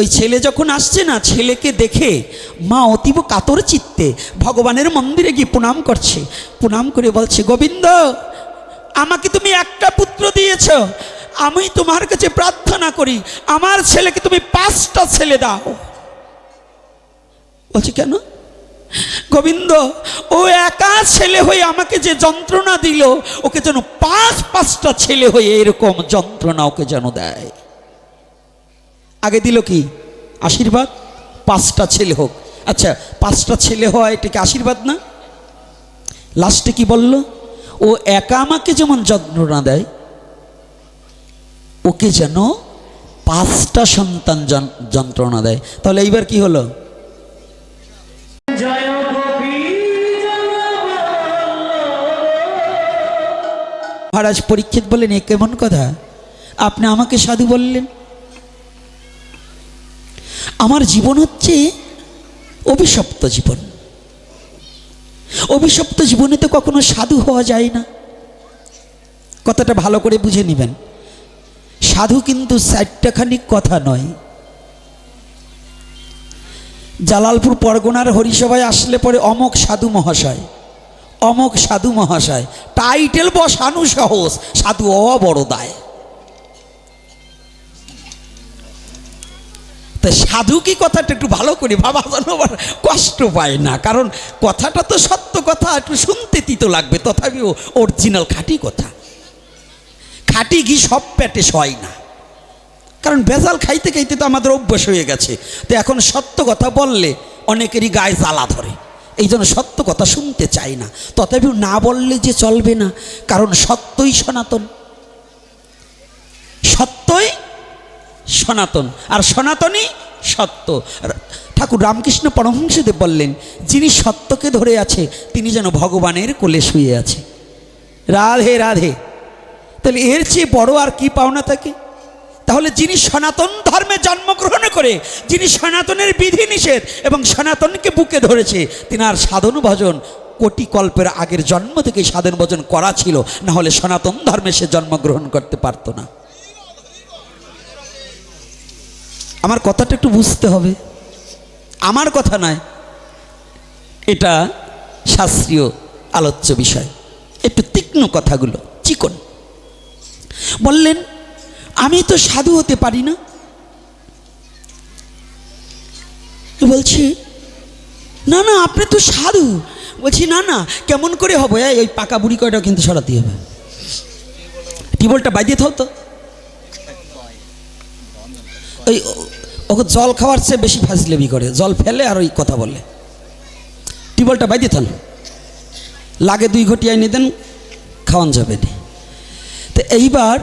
ওই ছেলে যখন আসছে না, ছেলেকে দেখে মা অতীব কাতর চিত্তে ভগবানের মন্দিরে গিয়ে প্রণাম করছে। প্রণাম করে বলছে, গোবিন্দ, আমাকে তুমি একটা পুত্র দিয়েছ। আমি তোমার কাছে প্রার্থনা করি, আমার ছেলেকে তুমি পাঁচটা ছেলে দাও। বলছি, কেন? গোবিন্দ, ও একা ছেলে হয়ে আমাকে যে যন্ত্রণা দিল, ওকে যেন পাঁচ পাঁচটা ছেলে হয়ে এরকম যন্ত্রণা ওকে যেন দেয়। আগে দিল কি? আশীর্বাদ? পাঁচটা ছেলে হোক। আচ্ছা পাঁচটা ছেলে হওয়া এটাকে আশীর্বাদ না? লাস্টে কি বলল? ও একা আমাকে যেমন যন্ত্রণা দেয়, ওকে যেন পাঁচটা সন্তান যন- যন্ত্রণা দেয়। তাহলে এইবার কি হলো? মহারাজ পরীক্ষিত বললেন, এ কেমন কথা? আপনি আমাকে সাধু বললেন। আমার জীবন হচ্ছে অভিশপ্ত জীবন। অভিশপ্ত জীবনে তো কখনো সাধু হওয়া যায় না। কথাটা ভালো করে বুঝে নেবেন। সাধু কিন্তু চারটাখানি কথা নয়। জালালপুর পরগনার হরিসভায় আসলে পরে অমক সাধু মহাশয়। অমক সাধু মহাশয়। টাইটেল বসানো সহজ। সাধু অ বড় দায় তা সাধু কি কথাটা একটু ভালো করে ভাবা যেন আবার কষ্ট পায় না? কারণ কথাটা তো সত্য কথা, একটু শুনতে তিতো লাগবে, তথাপিও অরিজিনাল খাঁটি কথা। খাঁটি ঘি সব প্যাটে সয় না। কারণ বেজাল খাইতে খাইতে তো আমাদের অভ্যাস হয়ে গেছে। তো এখন সত্য কথা বললে অনেকেরই গায়ে জ্বালা ধরে। এই জন্য সত্য কথা শুনতে চাই না। তথাপিও না বললে যে চলবে না। কারণ সত্যই সনাতন সত্যই সনাতন। আর সনাতনই সত্য। ঠাকুর রামকৃষ্ণ পরমহংসদেব বললেন, যিনি সত্যকে ধরে আছে, তিনি যেন ভগবানের কোলে শুয়ে আছে। রাধে রাধে। তাহলে এর চেয়ে বড় আর কি পাওনা থাকে? তাহলে যিনি সনাতন ধর্মে জন্মগ্রহণ করে, যিনি সনাতনের বিধি নিষেধ এবং সনাতনকে বুকে ধরেছে তিনি আর সাধন ভজন কোটি কল্পের আগের জন্ম থেকে সাধন ভজন করা ছিল না হলে সনাতন ধর্মে সে জন্মগ্রহণ করতে পারতো না। আমার কথাটা একটু বুঝতে হবে। আমার কথা নয়, এটা শাস্ত্রীয় আলোচ্য বিষয়। একটু তীক্ষ্ণ কথাগুলো, চিকন। বললেন, আমি তো সাধু হতে পারি না। বলছি, না না, আপনি তো সাধু। বলছি, না না, কেমন করে হবে? এই পাকা বুড়ি কয়টা কিন্তু সরাতে হবে। টিবলটা বাইদিয়ে থাও তো। ওই, ওকে জল খাওয়ার চেয়ে বেশি ফাজলেবি করে। জল ফেলে আর ওই কথা বলে। টিউবওয়েলটা বাইদে থান। লাগে দুই ঘটি আইনে দেন, খাওয়ান যাবে না তো এইবার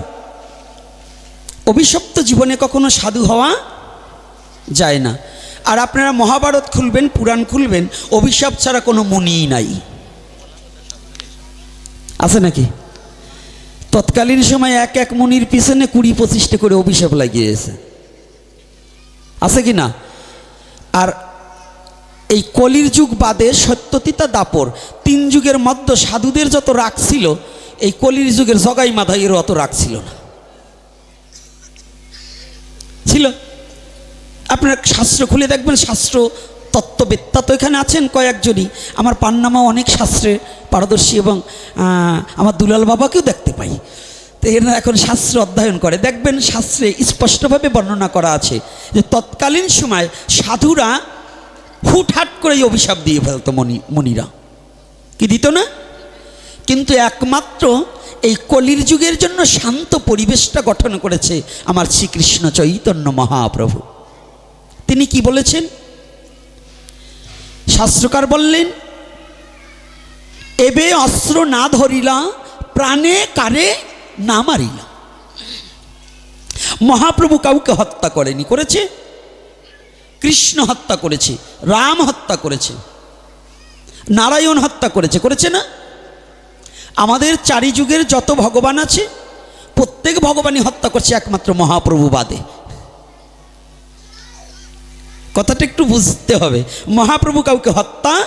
অভিশপ্ত জীবনে কখনো সাধু হওয়া যায় না। আর আপনারা মহাভারত খুলবেন, পুরাণ খুলবেন, অভিশাপ ছাড়া কোনো মুনিই নাই। আছে নাকি? তৎকালীন সময় এক এক মুনির পিছনে কুড়ি পঁচিশটা করে অভিশাপ লাগিয়েছে। আছে কি না? আর এই কলির যুগ বাদে সত্যতিতা দাপর, তিন যুগের মধ্যে সাধুদের যত রাগ ছিল, এই কলির যুগের জগাই মাধাইয়ের অত রাগ ছিল না। ছিল? আপনার শাস্ত্র খুলে দেখবেন, শাস্ত্র তত্ত্ববেত্তা তো এখানে আছেন কয়েকজনই। আমার পান্নামা অনেক শাস্ত্রে পারদর্শী এবং আমার দুলাল বাবাকেও দেখতে পাই। তো এরা এখন শাস্ত্র অধ্যয়ন করে। দেখবেন শাস্ত্রে স্পষ্টভাবে বর্ণনা করা আছে যে তৎকালীন সময় সাধুরা হুটহাট করেই অভিশাপ দিয়ে ফেলতো মনি, মনিরা। কি দিত না? কিন্তু একমাত্র এই কলির যুগের জন্য শান্ত পরিবেশটা গঠন করেছে আমার শ্রীকৃষ্ণ চৈতন্য মহাপ্রভু। তিনি কি বলেছেন? শাস্ত্রকার বললেন, এবে অস্ত্র না ধরিলা, প্রাণে কারে না মারিলা মহাপ্রভু কাউকে হত্যা করেনি, করেছে? কৃষ্ণ হত্যা করেছে, রাম হত্যা করেছে, নারায়ণ হত্যা করেছে করেছে না? আমাদের চারি যুগের যত ভগবান আছে, প্রত্যেক ভগবানই হত্যা করছে একমাত্র মহাপ্রভু বাদে। কথাটা একটু বুঝতে হবে, মহাপ্রভু কাউকে হত্যা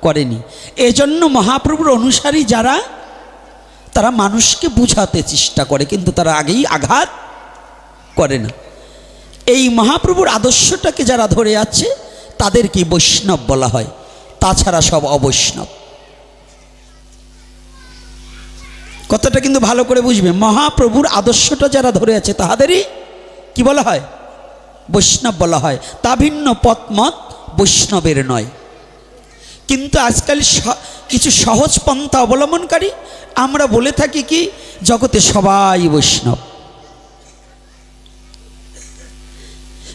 করেনি। এজন্য মহাপ্রভুর অনুসারী যারা তারা মানুষকে বুঝাতে চেষ্টা করে, কিন্তু তারা আগেই আঘাত করে না। এই মহাপ্রভুর আদর্শটাকে যারা ধরে আছে, তাদেরকে বৈষ্ণব বলা হয়। তাছাড়া সব অবৈষ্ণব। কথাটা কিন্তু ভালো করে বুঝবে। মহাপ্রভুর আদর্শটা যারা ধরে আছে, তাহাদেরই কি বলা হয়? বৈষ্ণব বলা হয়। তা ভিন্ন পথমত বৈষ্ণবের নয়। কিন্তু আজকাল কিছু সহজ পন্থা অবলম্বনকারী, আমরা বলে থাকি কি, জগতে সবাই বৈষ্ণব।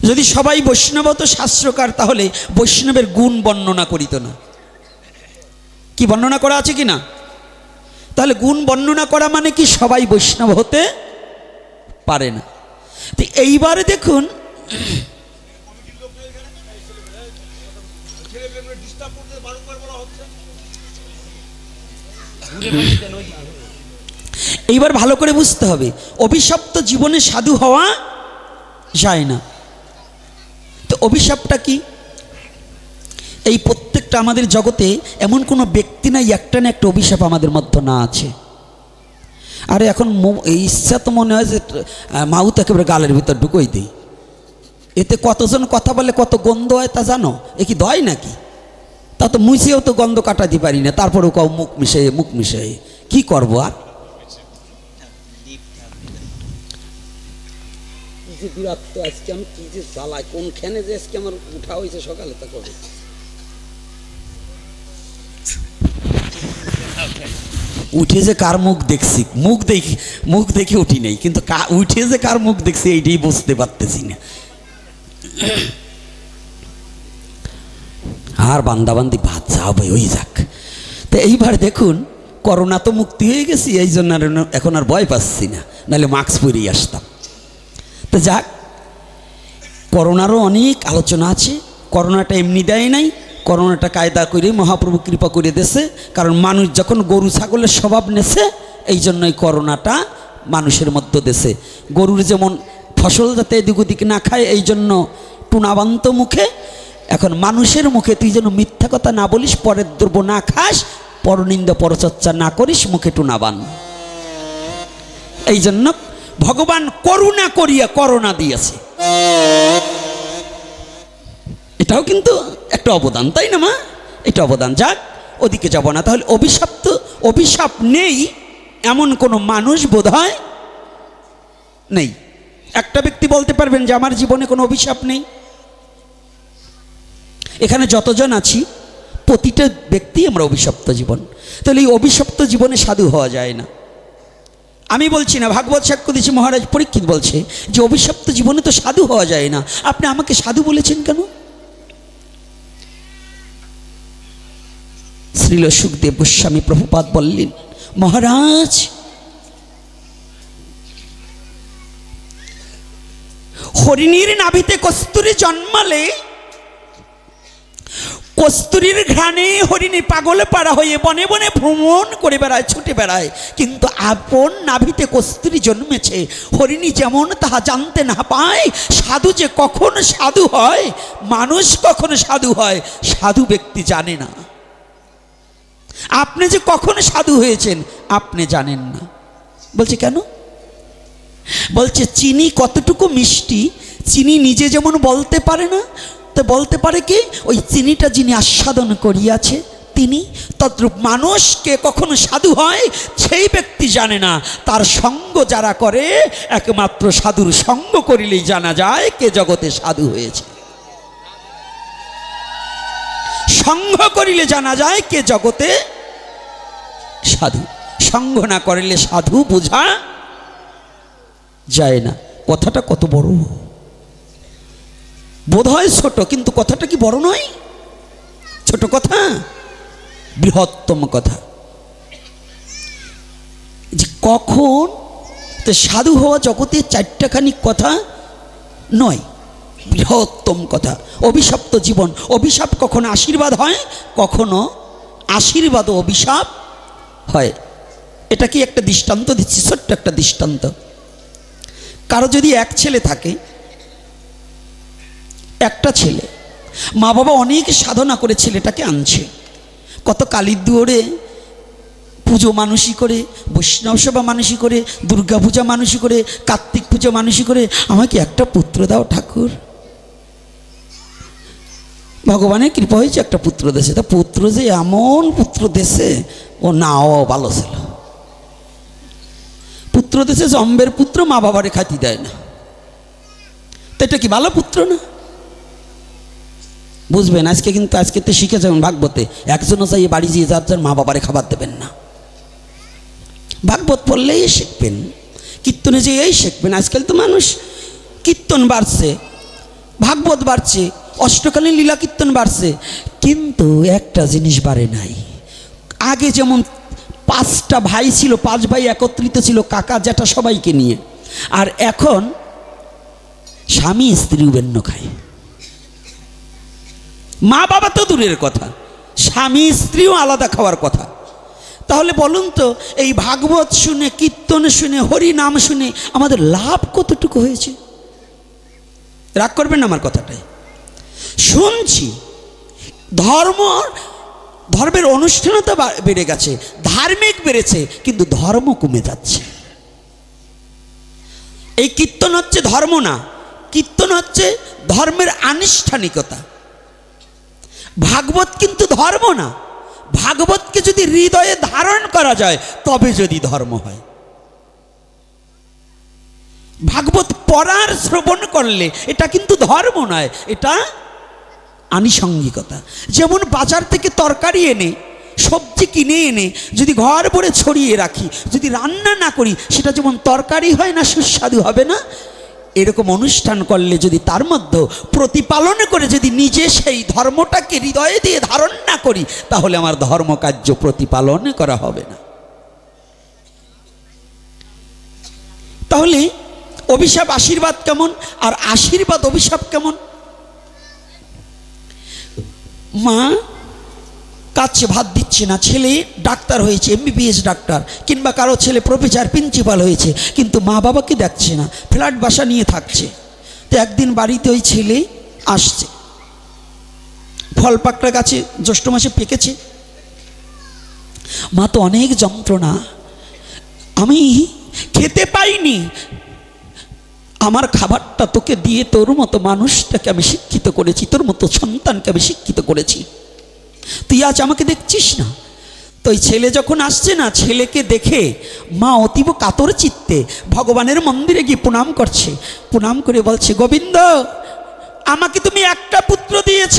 যদি সবাই বৈষ্ণব হতো শাস্ত্রকার, তাহলে বৈষ্ণবের গুণ বর্ণনা করিত না। কি বর্ণনা করা আছে কি না? তাহলে গুণ বর্ণনা করা মানে কি, সবাই বৈষ্ণব হতে পারে না। তো এইবারে দেখুন এইবার ভালো করে বুঝতে হবে। অভিশপ্ত জীবনে সাধু হওয়া যায় না। তো অভিশাপটা কি? এই প্রত্যেকটা আমাদের জগতে এমন কোনো ব্যক্তি নাই, একটা না একটা অভিশাপ আমাদের মধ্যে না আছে। আরে এখন ইচ্ছা তো মনে হয় যে মাউথ একেবারে গালের ভিতর ঢুকোই দিই। এতে কতজন কথা বলে কত গন্ধ হয় তা জানো? এ কি দয় নাকি? তা তো মুছেও তো গন্ধ কাটাতে পারি না। তারপরেও কাউ মুখ মিশে মুখ মিশে কি করব আর? যে আজকে আমি কি যে জ্বালাই কোনখানে যে আজকে আমার উঠা হয়েছে সকালে তা কবে? উঠে যে কার মুখ দেখছি মুখ দেখি মুখ দেখে উঠি নেই কিন্তু উঠে যে কার মুখ দেখছি এইটাই বুঝতে পারতেছি না। আর বান্দাবান্দি যাও ভাই, ওই যাক। তো এইবার দেখুন, করোনা তো মুক্তি হয়ে গেছি, এই জন্য আর এখন আর ভয় পাচ্ছি না, নাহলে মাস্ক পরিয়ে আসতাম। তো যাক, করোনারও অনেক আলোচনা আছে, করোনাটা এমনি দেয় নাই, করোনাটা কায়দা করে, মহাপ্রভু কৃপা করে দেছে, কারণ মানুষ যখন গরু, ছাগলের স্বভাব নেছে, এই জন্যই করোনাটা মানুষের মধ্যে দেশে গরুর যেমন ফসল যাতে এদিক ওদিক না খায়, এই জন্য টুনাবান্ত মুখে এখন মানুষের মুখে তুই যেন মিথ্যা কথা না বলিস, পরের দ্রব্য না খাস, পরনিন্দা পরচর্চা না করিস, মুখে টুনাবান এই জন্য ভগবান করুণা করিয়া করোনা দিয়েছে। এটাও কিন্তু একটা অবদান, তাই না মা? এটা অবদান যাক, ওদিকে যাব না। তাহলে অভিশাপ তো অভিশাপ নেই, এমন কোনো মানুষ বোধ হয় নেই। একটা ব্যক্তি বলতে পারবেন যে আমার জীবনে কোনো অভিশাপ নেই। এখানে যতজন আছি, প্রতিটা ব্যক্তি আমরা অভিশপ্ত জীবন। তাহলে এই অভিশপ্ত জীবনে সাধু হওয়া যায় না। আমি বলছি না, ভাগবত সাক্ষ্য দিচ্ছি মহারাজ পরীক্ষিত বলছে যে অভিশপ্ত জীবনে তো সাধু হওয়া যায় না। আপনি আমাকে সাধু বলেছেন কেন? শ্রীল সুখদেব গোস্বামী প্রভুপাত বললেন, মহারাজ, হরিণীর নাভিতে কস্তুরী জন্মালে কস্তুরীর ঘ্রাণে হরিণী পাগলে পাড়া হয়ে বনে বনে ভ্রমণ করে বেড়ায়, ছুটে বেড়ায়। কিন্তু আপন নাভিতে কস্তুরী জন্মেছে। হরিণী যেমন তাহা জানতে না পায়, সাধু যে কখন সাধু হয়, মানুষ কখন সাধু হয়, সাধু ব্যক্তি জানে না। আপনি যে কখন সাধু হয়েছেন, আপনি জানেন না। বলছে, কেন? বলছে, চিনি কতটুকু মিষ্টি, চিনি নিজে যেমন বলতে পারে না তো বলতে পারে কি? ওই চিনিটা যিনি আস্বাদন করিয়াছে, তিনি তদ্রূপ মানুষকে কখনো সাধু হয়, সেই ব্যক্তি জানে না। তার সঙ্গ যারা করে, একমাত্র সাধুর সঙ্গ করিলেই জানা যায় কে জগতে সাধু হয়েছে। সঙ্গ করিলে জানা যায় কে জগতে সাধু। সঙ্গ না করিলে সাধু বোঝা যায় না। কথাটা কত বড়। বোধ হয় ছোট, কিন্তু কথাটা কি বড় নয়? ছোট কথা? বৃহত্তম কথা। যে কখন তো সাধু হওয়া জগতে চারটাখানি কথা নয়, বৃহত্তম কথা। অভিশপ্ত জীবন, অভিশাপ কখনো আশীর্বাদ হয়, কখনো আশীর্বাদ ও অভিশাপ হয়। এটা কি একটা দৃষ্টান্ত দিচ্ছি? ছোট্ট একটা দৃষ্টান্ত। কারও যদি এক ছেলে থাকে একটা ছেলে। মা বাবা অনেক সাধনা করে ছেলেটাকে আনছে। কত কালির দুয়ারে পুজো মানুষই করে, বৈষ্ণব সভা মানুষই করে, দুর্গা পূজা মানুষই করে, কার্তিক পুজো মানুষই করে। আমাকে একটা পুত্র দাও ঠাকুর। ভগবানের কৃপা হয়েছে একটা পুত্র দেশে। তা পুত্র যে এমন পুত্র দেশে, ও না নাও ভালো ছিল। পুত্র দেশে জম্বের পুত্র মা বাবারে খাতি দেয় না। তো এটা কি ভালো পুত্র না? বুঝবেন, আজকে কিন্তু, আজকে তো শিখে যাবেন ভাগবতে। একজনও চাই বাড়ি গিয়ে যার যার মা বাবারে খাবার দেবেন না। ভাগবত পড়লেই শিখবেন, কীর্তনে যে এই শিখবেন। আজকাল তো মানুষ কীর্তন বাড়ছে, ভাগবত বাড়ছে, অষ্টকালীন লীলা কীর্তন বাড়ছে, কিন্তু একটা জিনিস বাড়ে নাই। আগে যেমন পাঁচটা ভাই ছিল, পাঁচ ভাই একত্রিত ছিল, কাকা, জ্যাঠা সবাইকে নিয়ে। আর এখন স্বামী স্ত্রী উবেন্ন খায়। মা বাবা তো দূরের কথা, স্বামী স্ত্রীও আলাদা খাওয়ার কথা। তাহলে বলুন তো, এই ভাগবত শুনে, কীর্তন শুনে হরি নাম শুনে আমাদের লাভ কতটুকু হয়েছে? রাগ করবেন না আমার কথাটাই। শুনছি, ধর্ম, ধর্মের অনুষ্ঠানতা বেড়ে গেছে, ধার্মিক বেড়েছে, কিন্তু ধর্ম কমে যাচ্ছে। এই কীর্তন হচ্ছে ধর্ম না, কীর্তন হচ্ছে ধর্মের আনুষ্ঠানিকতা। ভাগবত কিন্তু ধর্ম না। ভাগবতকে যদি হৃদয়ে ধারণ করা যায়, তবে যদি ধর্ম হয়। ভাগবত পড়ার শ্রবণ করলে এটা কিন্তু ধর্ম নয়, এটা আনুষঙ্গিকতা। যেমন বাজার থেকে তরকারি এনে, সবজি কিনে এনে, যদি ঘর ভরে ছড়িয়ে রাখি, যদি রান্না না করি, সেটা যেমন তরকারি হয় না, সুস্বাদু হবে না এরকম অনুষ্ঠান করলে যদি তার মধ্যে প্রতিপালন করে যদি নিজে সেই ধর্মটাকে হৃদয়ে দিয়ে ধারণ না করি, তাহলে আমার ধর্মকার্য প্রতিপালন করা হবে না। তাহলে অভিশাপ, আশীর্বাদ কেমন? আর আশীর্বাদ, অভিশাপ কেমন? মা কাছে ভাত দিচ্ছে না, ছেলে ডাক্তার হয়েছে এমবিবিএস ডাক্তার, কিংবা কারও ছেলে প্রফেসর প্রিন্সিপাল হয়েছে, কিন্তু মা বাবাকে দেখছে না, ফ্ল্যাট বাসা নিয়ে থাকছে। তো একদিন বাড়িতে ওই ছেলে আসছে। ফল পাকড়া গাছে জ্যৈষ্ঠ মাসে পেকেছে। মা তো অনেক যন্ত্রণা। আমি খেতে পাইনি। আমার খাবারটা তোকে দিয়ে তোর মতো মানুষটাকে আমি শিক্ষিত করেছি, তোর মতো সন্তানকে আমি শিক্ষিত করেছি। তুই আজ আমাকে দেখছিস না? তো ছেলে যখন আসছে না, ছেলেকে দেখে মা অতীব কাতর চিত্তে ভগবানের মন্দিরে গিয়ে প্রণাম করছে। প্রণাম করে বলছে, গোবিন্দ, আমাকে তুমি একটা পুত্র দিয়েছ।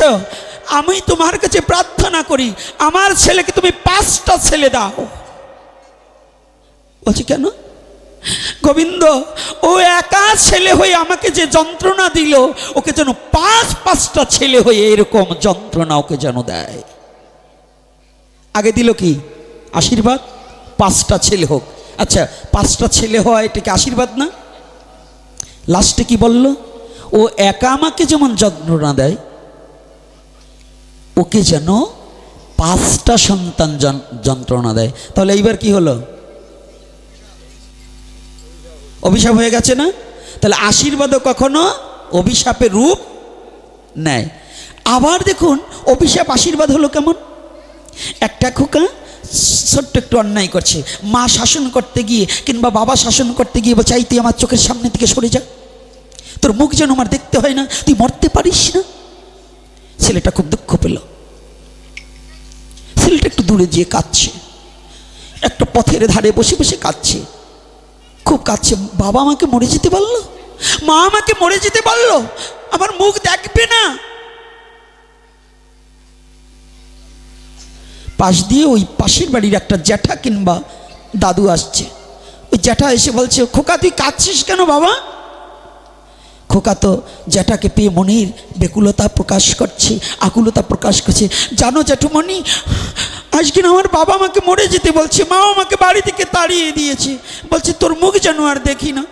আমি তোমার কাছে প্রার্থনা করি, আমার ছেলেকে তুমি পাঁচটা ছেলে দাও। বলছি, কেন? গোবিন্দ, ও একা ছেলে হয়ে আমাকে যে যন্ত্রণা দিল, ওকে যেন পাঁচ পাঁচটা ছেলে হয়ে এরকম যন্ত্রণা ওকে যেন দেয়। আগে দিল কি? আশীর্বাদ? পাঁচটা ছেলে হোক। আচ্ছা পাঁচটা ছেলে হওয়া এটাকে আশীর্বাদ না? লাস্টে কি বলল? ও একা আমাকে যেমন যন্ত্রণা দেয়, ওকে যেন পাঁচটা সন্তান যন- যন্ত্রণা দেয়। তাহলে এইবার কি হলো? অভিশাপ হয়ে গেছে না? তাহলে আশীর্বাদও কখনো অভিশাপের রূপ নেয়। আবার দেখুন, অভিশাপ আশীর্বাদ হলো কেমন? একটা খোকা ছোট্ট একটু অন্যায় করছে। মা শাসন করতে গিয়ে কিংবা বাবা শাসন করতে গিয়ে বলছে "এই তুই আমার চোখের সামনে থেকে সরে যা। তোর মুখ যেন আমার দেখতে হয় না, তুই মরতে পারিস না। ছেলেটা খুব দুঃখ পেল। ছেলেটা একটু দূরে গিয়ে কাঁদছে। একটা পথের ধারে বসে বসে কাঁদছে। খুব কাঁদছে, বাবা আমাকে মরে যেতে পারল? মা আমাকে মরে যেতে পারল? আমার মুখ দেখবে না? পাশ দিয়ে ওই পাশের বাড়ির একটা জ্যাঠা কিংবা দাদু আসছে। ওই জ্যাঠা এসে বলছে, খোকা, তুই কাঁদছিস কেন বাবা? খোকা তো জ্যাঠাকে পেয়ে মনের বেকুলতা প্রকাশ করছে, আকুলতা প্রকাশ করছে। জানো জ্যাঠুমণি, আজকে আমার বাবা আমাকে মরে যেতে বলছে মা আমাকে বাড়ি থেকে তাড়িয়ে দিয়েছে। বলছে, তোর মুখ যেন আর দেখি না।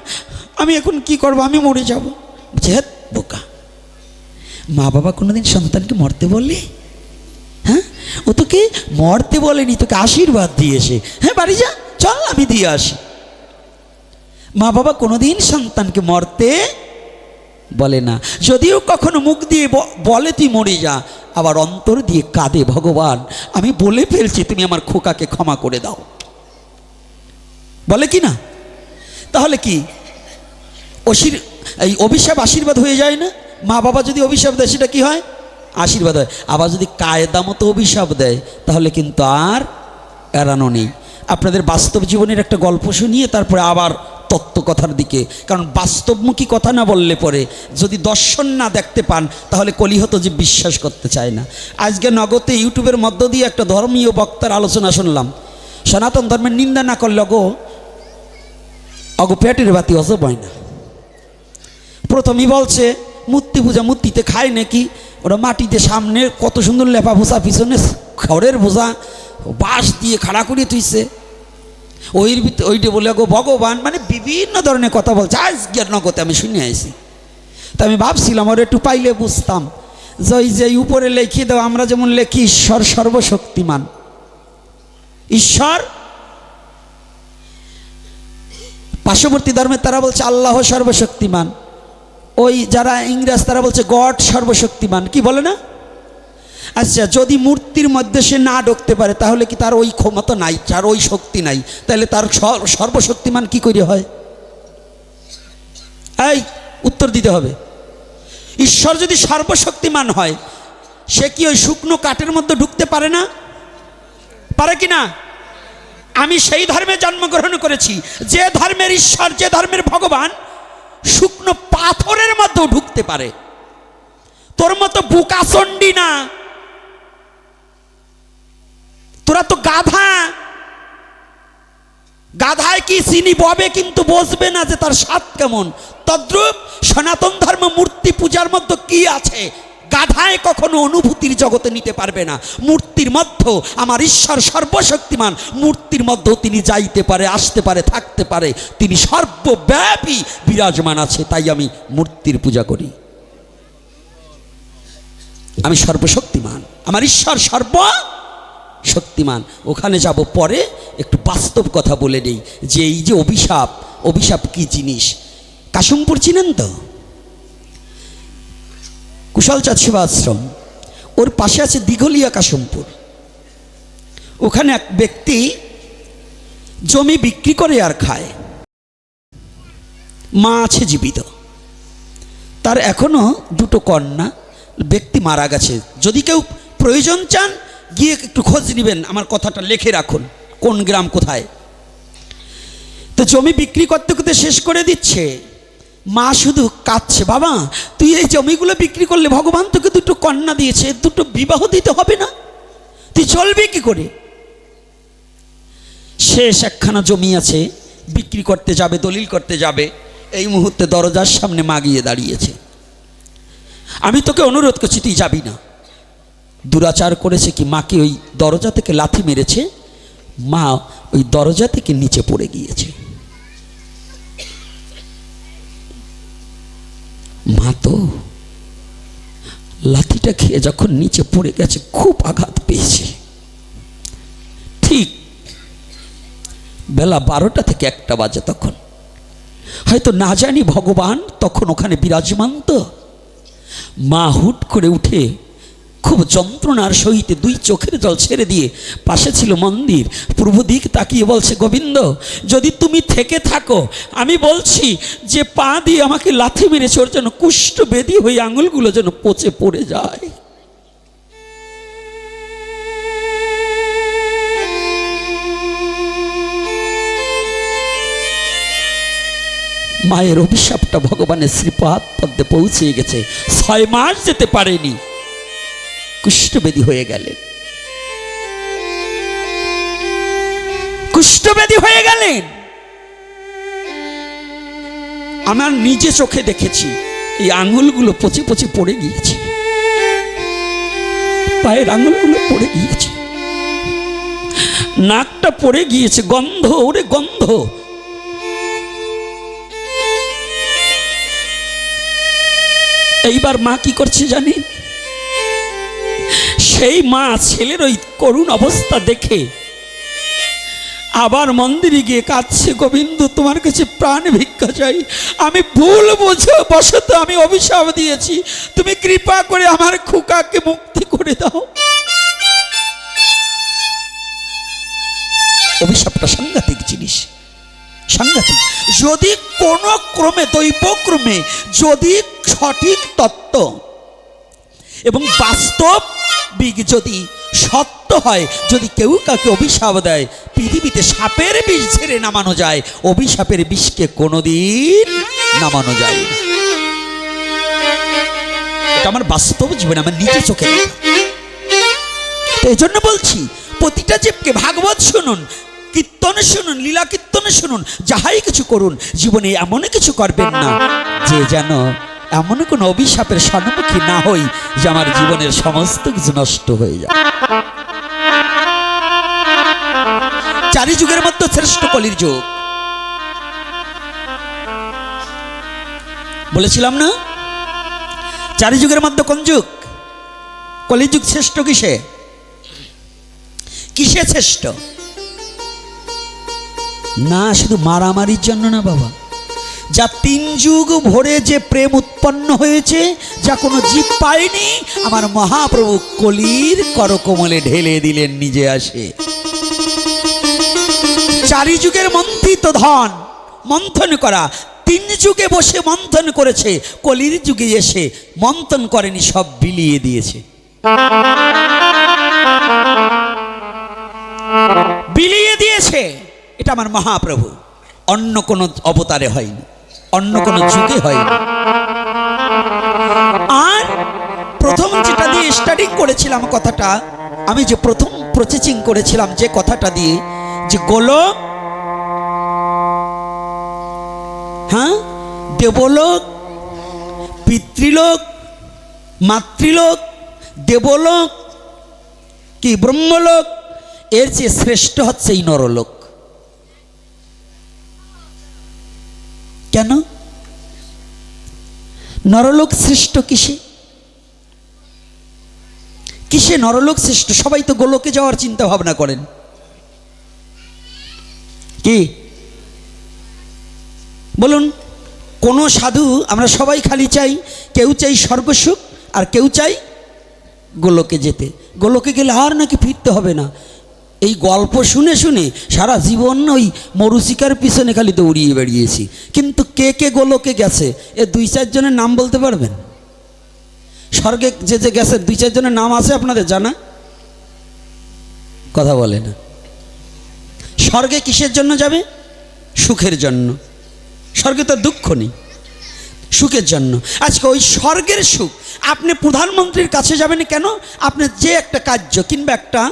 আমি এখন কি করব? আমি মরে যাব। বলছে বোকা। মা বাবা কোনোদিন সন্তানকে মরতে বললে? হ্যাঁ? ও তোকে মরতে বলেনি, তোকে আশীর্বাদ দিয়েছে। হ্যাঁ বাড়ি যা, চল আমি দিয়ে আসি। মা বাবা কোনোদিন সন্তানকে মরতে বলে না। যদিও কখনো মুখ দিয়ে বলে তুই মরে যা, আবার অন্তর দিয়ে কাঁদে ভগবান। আমি বলে ফেলছি, তুমি আমার খোকাকে ক্ষমা করে দাও। বলে কি না? তাহলে কি? অশির, এই অভিশাপ আশীর্বাদ হয়ে যায় না? মা বাবা যদি অভিশাপ দেয়, সেটা কি হয়? আশীর্বাদ হয়। আবার যদি কায়দা মতো অভিশাপ দেয়, তাহলে কিন্তু আর এড়ানো নেই। আপনাদের বাস্তব জীবনের একটা গল্প শুনিয়ে তারপরে আবার তত্ত্ব কথার দিকে। কারণ বাস্তবমুখী কথা না বললে পরে যদি দর্শন না দেখতে পান, তাহলে কলিহত যে বিশ্বাস করতে চায় না। আজকে নগদে ইউটিউবের মধ্য দিয়ে একটা ধর্মীয় বক্তার আলোচনা শুনলাম। সনাতন ধর্মের নিন্দা না করলে অগো অগো পেটের বাতি অজ বয় না। প্রথমেই বলছে, মূর্তি পূজা মূর্তিতে খায় নাকি? ওরা মাটিতে সামনে কত সুন্দর লেপা ভোসা, পিছনে খড়ের বোঝা বাঁশ দিয়ে খাড়া করিয়ে তুইছে ওইর ভিতরে ওইটা বলে, গো ভগবান মানে বিভিন্ন ধরনের কথা বলছে। আজকে নগতে আমি শুনে আইছি। তা আমি ভাবছিলাম ওরা একটু পাইলে বুঝতাম। যে ওই যে উপরে লেখিয়ে দাও, আমরা যেমন লেখি, ঈশ্বর সর্বশক্তিমান। ঈশ্বর? পার্শ্ববর্তী ধর্মের তারা বলছে, আল্লাহ সর্বশক্তিমান। ওই যারা ইংরেজ, তারা বলছে, গড সর্বশক্তিমান। কি বলে না? আচ্ছা যদি মূর্তির মধ্যে সে না ঢুকতে পারে, তাহলে কি তার ওই ক্ষমতা নাই? তার ওই শক্তি নাই, তাহলে তার সর্বশক্তিমান কি করে হয়? এই, উত্তর দিতে হবে। ঈশ্বর যদি সর্বশক্তিমান হয়, সে কি ওই শুকনো কাঠের মধ্যে ঢুকতে পারে না? পারে কি না? আমি সেই ধর্মে জন্মগ্রহণ করেছি। যে ধর্মের ঈশ্বর, যে ধর্মের ভগবান শুকনো পাথরের মধ্যেও ঢুকতে পারে। তোর মতো বুকাচণ্ডী না। তোরা তো গাধা। গাধায় কি চিনি ববে কিন্তু বসবে না যে তার স্বাদ কেমন। তদ্রুপ সনাতন ধর্ম মূর্তি পূজার মধ্যে কি আছে? গাধায় কখনো অনুভূতির জগতে নিতে পারবে না। মূর্তির মধ্যে আমার ঈশ্বর সর্বশক্তিমান। মূর্তির মধ্যেও তিনি যাইতে পারে, আসতে পারে, থাকতে পারে। তিনি সর্বব্যাপী বিরাজমান আছে, তাই আমি মূর্তির পূজা করি। আমি সর্বশক্তিমান। আমার ঈশ্বর সর্ব শক্তিমান ওখানে যাব পরে একটু বাস্তব কথা বলে নেই যে এই যে অভিশাপ অভিশাপ কি জিনিস? কাশিমপুর চিনেন তো? কুশলচাঁদ সেবাশ্রম। ওর পাশে আছে দিঘলিয়া কাশমপুর। ওখানে এক ব্যক্তি জমি বিক্রি করে আর খায়। মা আছে জীবিত। তার এখনও দুটো কন্যা, ব্যক্তি মারা গেছে। যদি কেউ প্রয়োজন চান, গিয়ে একটু খোঁজ নেবেন। আমার কথাটা লেখে রাখুন, কোন গ্রাম কোথায়। তো জমি বিক্রি করতে করতে শেষ করে দিচ্ছে। মা শুধু কাঁদছে, বাবা, তুই এই জমিগুলো বিক্রি করলে ভগবান তোকে দুটো কন্যা দিয়েছে, দুটো বিবাহ দিতে হবে না? তুই চলবে কি করে? শেষ একখানা জমি আছে, বিক্রি করতে যাবে, দলিল করতে যাবে, এই মুহূর্তে দরজার সামনে মা গিয়ে দাঁড়িয়েছে। আমি তোকে অনুরোধ করছি, তুই যাবি না। দুরাচার করেছে কি মাকে ওই দরজা থেকে লাথি মেরেছে? মা ওই দরজা থেকে নিচে পড়ে গিয়েছে। মা তো লাথিটা খেয়ে যখন নিচে পড়ে গেছে, খুব আঘাত পেয়েছে। ঠিক বেলা বারোটা থেকে একটা বাজে তখন। হয়তো না জানি ভগবান তখন ওখানে বিরাজমান তো। মা হুট করে উঠে খুব যন্ত্রণার সহিত দুই চোখের জল ছেড়ে দিয়ে পাশে ছিল মন্দির। পূর্ব দিক তাকিয়ে বলছে, গোবিন্দ, যদি তুমি থেকে থাকো, আমি বলছি যে পা দিয়ে আমাকে লাথি মেরেছে ওর যেন কুষ্ঠ বেদি হয়ে আঙুলগুলো যেন পচে পড়ে যায়। মায়ের অভিশাপটা ভগবানের শ্রীপাদ পদ্মে পৌঁছে গেছে। ছয় মাস যেতে পারেনি। কুষ্ঠবেদী হয়ে গেলেন। কুষ্ঠবেদী হয়ে গেলেন। আমার নিজে চোখে দেখেছি, এই আঙুলগুলো পচে পচে পড়ে গিয়েছে। পায়ের আঙুলগুলো পড়ে গিয়েছে। নাকটা পড়ে গিয়েছে, গন্ধ, ওরে গন্ধ। এইবার মা কি করছে জানি সেই মা ছেলের ওই করুণ অবস্থা দেখে আবার মন্দিরে গিয়ে কাঁদছে, গোবিন্দ, তোমার কাছে প্রাণ ভিক্ষা চাই। আমি ভুল বুঝে বসত আমি অভিশাপ দিয়েছি। তুমি কৃপা করে আমার খোকাকে মুক্তি করে দাও। অভিশাপটা সাংঘাতিক জিনিস, সাংঘাতিক। যদি কোনো ক্রমে, দৈবক্রমে, যদি সঠিক তত্ত্ব এবং বাস্তব বিগ যদি সত্য হয়, যদি কেউ কাকে অভিশাপ দেয়, পৃথিবীতে সাপের বিষ ছেড়ে নামানো যায়, অভিশাপের বিষকে কোনোদিন নামানো যায় এটা আমার বাস্তব জীবনে, আমার নিজে চোখে এই জন্য বলছি, প্রতিটা জীবকে ভাগবত শুনুন, কীর্তন শুনুন, লীলা কীর্তন শুনুন, যাহাই কিছু করুন, জীবনে এমন কিছু করবেন না, যে যেন এমন কোনো অভিশাপের সম্মুখী না হই যে আমার জীবনের সমস্ত কিছু নষ্ট হয়ে যায়। চারি যুগের মধ্যে শ্রেষ্ঠ কলির যুগ। বলেছিলাম না? চারি যুগের মধ্যে কোন যুগ? কলিযুগ শ্রেষ্ঠ কিসে? কিসে শ্রেষ্ঠ? না, শুধু মারামারির জন্য না, বাবা। যা তিন যুগ ভরে যে প্রেম উৎপন্ন হয়েছে, যা কোনো জীব পায়নি। আমার মহাপ্রভু কলির করকমলে ঢেলে দিলেন, নিজে আসে। চারি যুগের মন্থিত ধন, মন্থন করা। তিন যুগে বসে মন্থন করেছে, কলির যুগে এসে মন্থন করেনি, সব বিলিয়ে দিয়েছে। বিলিয়ে দিয়েছে, এটা আমার মহাপ্রভু। অন্য কোনো অবতারে হয়নি, অন্য কোনো যুগে হয়নি। আর প্রথম যেটা দিয়ে স্টাডিং করেছিলাম কথাটা, আমি যে প্রথম প্রসেসিং করেছিলাম যে কথাটা দিয়ে, যে গোলক হ্যাঁ? দেবলোক, পিতৃলোক, মাতৃলোক, দেবলোক, কি ব্রহ্মলোক, এর চেয়ে শ্রেষ্ঠ হচ্ছে এই নরলোক। কেন? নরলোক সৃষ্ট কিসে? কিসে নরলোক শ্রেষ্ঠ সবাই তো গোলকে যাওয়ার চিন্তা ভাবনা করেন। কি? বলুন, কোন সাধু আমরা সবাই খালি চাই, কেউ চাই স্বর্গসুখ আর কেউ চাই গোলকে যেতে। গোলকে গেলে আর নাকি ফিরতে হবে না। এই গল্প শুনে শুনে সারা জীবন ওই মরুচিকার পিছনে খালি দৌড়িয়ে বেরিয়েছি কিন্তু কে কে গোলকে গেছে? এ দুই চারজনের নাম বলতে পারবেন? স্বর্গে যে যে গেছে, দুই চারজনের নাম আছে আপনাদের জানা? কথা বলে না। স্বর্গে কিসের জন্য যাবে? সুখের জন্য। স্বর্গে তো দুঃখ নেই। সুখের জন্য। আজকে ওই স্বর্গের সুখ, আপনি প্রধানমন্ত্রীর কাছে যাবেন কেন? আপনি যে একটা কার্য কিংবা একটা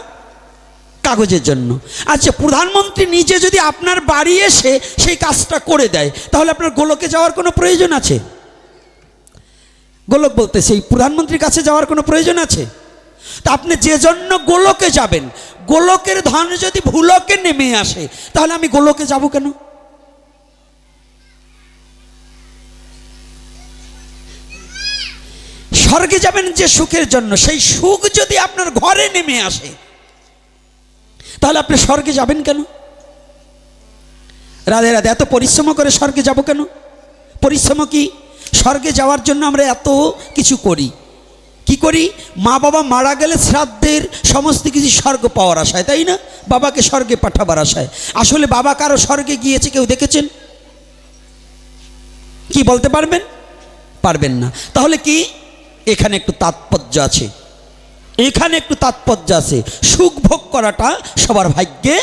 কাগজের জন্য। আচ্ছা প্রধানমন্ত্রী নিজে যদি আপনার বাড়ি এসে সেই কাজটা করে দেয়, তাহলে আপনার গোলকে যাওয়ার কোনো প্রয়োজন আছে? গোলক বলতে সেই প্রধানমন্ত্রীর কাছে যাওয়ার কোনো প্রয়োজন আছে? তা আপনি যে জন্য গোলকে যাবেন, গোলকের ধন যদি ভুলকে নেমে আসে, তাহলে আমি গোলকে যাব কেন? স্বর্গে যাবেন যে সুখের জন্য, সেই সুখ যদি আপনার ঘরে নেমে আসে তাহলে আপনি স্বর্গে যাবেন কেন? রাধে রাধে, এত পরিশ্রম করে স্বর্গে যাব কেন? পরিশ্রম কি? স্বর্গে যাওয়ার জন্য আমরা এত কিছু করি। কি করি? মা বাবা মারা গেলে শ্রাদ্ধের সমস্ত কিছু স্বর্গ পাওয়ার আশায়, তাই না? বাবাকে স্বর্গে পাঠাবার আশায়। আসলে বাবা কারও স্বর্গে গিয়েছে কেউ দেখেছেন? কি বলতে পারবেন? পারবেন না। তাহলে কি? এখানে একটু তাৎপর্য আছে। এখানে একটু তাৎপর্য আছে। সুখ ভোগ করাটা সবার ভাগ্যে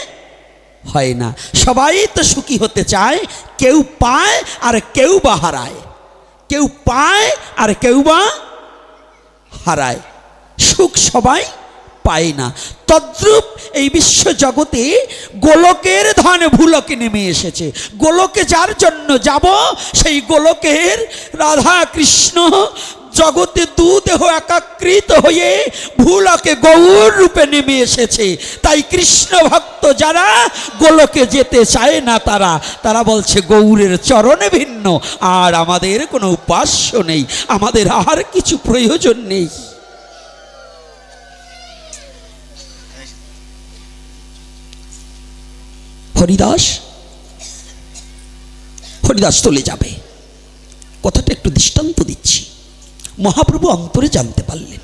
হয় না। সবাই তো সুখী হতে চায়, কেউ পায় আর কেউ বা হারায়। কেউ পায় আর কেউ বা হারায়। সুখ সবাই পায় না। তদ্রূপ এই বিশ্ব জগতে গোলকের ধন ভুলকে নেমে এসেছে। গোলকে যার জন্য যাব, সেই গোলকের রাধা কৃষ্ণ জগতে দু দেহ একাকৃত হয়ে ভুলকে গৌর রূপে নেমে এসেছে। তাই কৃষ্ণ ভক্ত যারা গোলকে যেতে চায় না তারা তারা বলছে গৌরের চরণে ভিন্ন, আর আমাদের কোনো উপাস্য নেই, আমাদের আর কিছু প্রয়োজন নেই। হরিদাস? হরিদাস চলে যাবে। কথাটা একটু দৃষ্টান্ত দিচ্ছি। মহাপ্রভু অন্তরে জানতে পারলেন।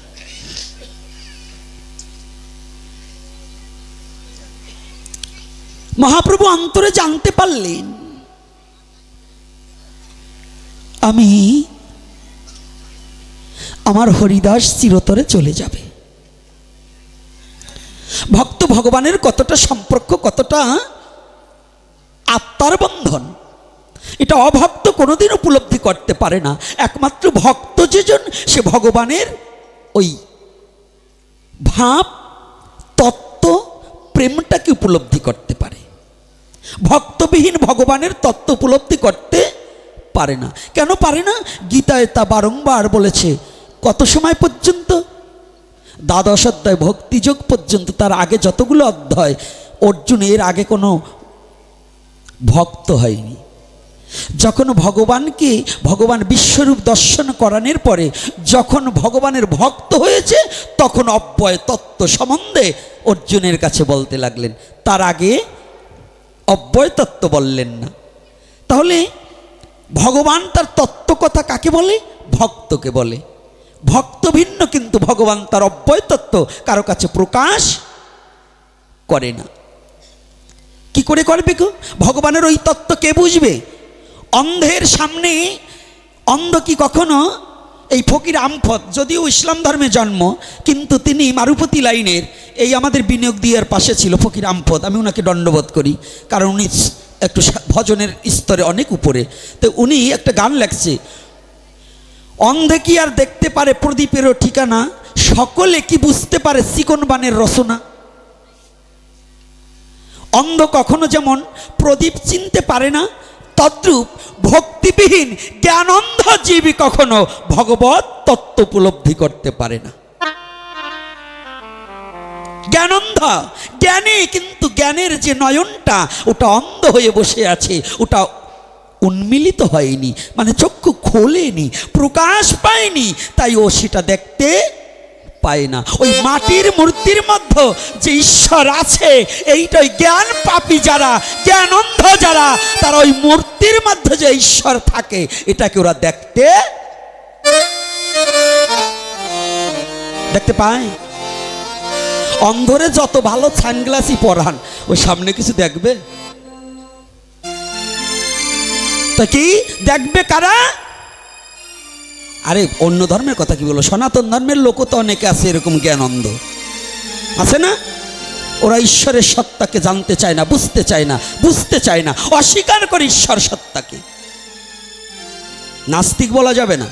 মহাপ্রভু অন্তরে জানতে পারলেন, আমি আমার হরিদাস চিরতরে চলে যাবে। ভক্ত ভগবানের কতটা সম্পর্ক, কতটা আত্মার বন্ধন এটা অভক্ত কোনোদিন উপলব্ধি করতে পারে না। একমাত্র ভক্ত যেজন, সে ভগবানের ওই ভাব, তত্ত্ব, প্রেমটাকে উপলব্ধি করতে পারে। ভক্তবিহীন ভগবানের তত্ত্ব উপলব্ধি করতে পারে না। কেন পারে না? গীতায় তা বারংবার বলেছে, কত সময় পর্যন্ত? দ্বাদশ অধ্যায় ভক্তিযোগ পর্যন্ত তার আগে যতগুলো অধ্যায়, অর্জুন এর আগে কোনো ভক্ত হয়নি। যখন ভগবানকে, ভগবান বিশ্বরূপ দর্শন করানোর পরে যখন ভগবানের ভক্ত হয়েছে, তখন অব্যয় তত্ত্ব সম্বন্ধে অর্জুনের কাছে বলতে লাগলেন, তার আগে অব্যয় তত্ত্ব বললেন না। তাহলে ভগবান তার তত্ত্ব কথা কাকে বলে? ভক্তকে বলে। ভক্ত ভিন্ন, কিন্তু ভগবান তার অব্যয় তত্ত্ব কারও কাছে প্রকাশ করে না। কি করে করবে গো? ভগবানের ওই তত্ত্ব কে বুঝবে? অন্ধের সামনে, অন্ধ কি কখনো? এই ফকির আমফত, যদিও ইসলাম ধর্মে জন্ম, কিন্তু তিনি মারুপতি লাইনের, এই আমাদের বিনিয়োগ দিয়ার পাশে ছিল ফকির আমফত। আমি ওনাকে দণ্ডবোধ করি, কারণ উনি একটু ভজনের স্তরে অনেক উপরে। তো উনি একটা গান লেখছে, অন্ধে কি আর দেখতে পারে প্রদীপেরও ঠিকানা? সকলে কি বুঝতে পারে চিকন বানের রচনা? অন্ধ কখনো যেমন প্রদীপ চিনতে পারে না তদ্রূপ ভক্তিবিহীন জ্ঞানন্ধ জীবী কখনো ভগবত তত্ত্ব উপলব্ধি করতে পারে না। জ্ঞানন্ধ, জ্ঞানে কিন্তু জ্ঞানের যে নয়নটা, ওটা অন্ধ হয়ে বসে আছে, ওটা উন্মিলিত হয়নি মানে চক্ষু খোলেনি, প্রকাশ পায়নি, তাই ও সেটা দেখতে পায় না। ওই মাটির মূর্তির মধ্যে যে ঈশ্বর আছে, এইটাই জ্ঞান পাপী যারা জ্ঞান অন্ধ যারা, তারা ওই মূর্তির মধ্যে যে ঈশ্বর থাকে, এটাকে ওরা দেখতে দেখতে পায়। অন্ধরে যত ভালো সানগ্লাসই পরান, ওই সামনে কিছু দেখবে? তা কি? দেখবে কারা? আরে, অন্য ধর্মের কথা কি বলো সনাতন ধর্মের লোকও তো অনেকে আছে এরকম জ্ঞান অন্ধ আছে না? ওরা ঈশ্বরের সত্তাকে জানতে চায় না, বুঝতে চায় না, বুঝতে চায় না। অস্বীকার করে ঈশ্বর সত্তাকে। নাস্তিক বলা যাবে না।